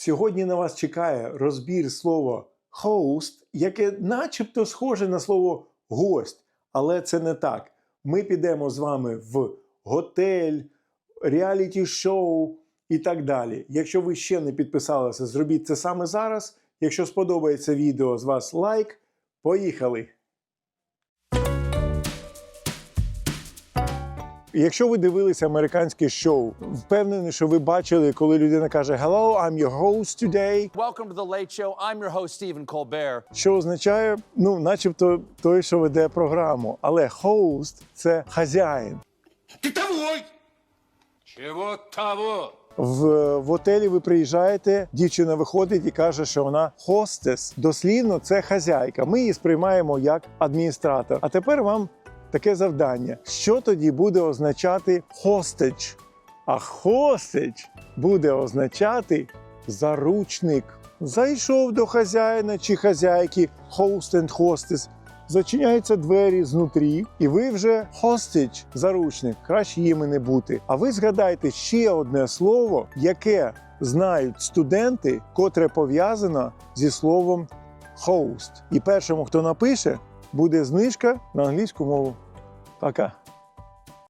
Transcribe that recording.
Сьогодні на вас чекає розбір слова host, яке начебто схоже на слово гость, але це не так. Ми підемо з вами в готель, реаліті-шоу і так далі. Якщо ви ще не підписалися, зробіть це саме зараз. Якщо сподобається відео з вас лайк, поїхали! Якщо ви дивилися американське шоу, впевнений, що ви бачили, коли людина каже Hello, I'm your host today, Welcome to the Late Show. I'm your host, Stephen Colbert. що означає, ну, начебто, той, що веде програму. Але host – це хазяїн. Ты того! Чего того? В, в готелі ви приїжджаєте, дівчина виходить і каже, що вона хостес. Дослівно це хазяйка. Ми її сприймаємо як адміністратор. А тепер вам таке завдання. Що тоді буде означати hostage? А hostage буде означати заручник. Зайшов до хазяїна чи хазяйки, host and hostess, Зачиняються двері знутрі, і ви вже hostage, заручник, краще їм і не бути. А ви згадайте ще одне слово, яке знають студенти, котре пов'язано зі словом host. І першому, хто напише, буде знижка на англійську мову. Пока.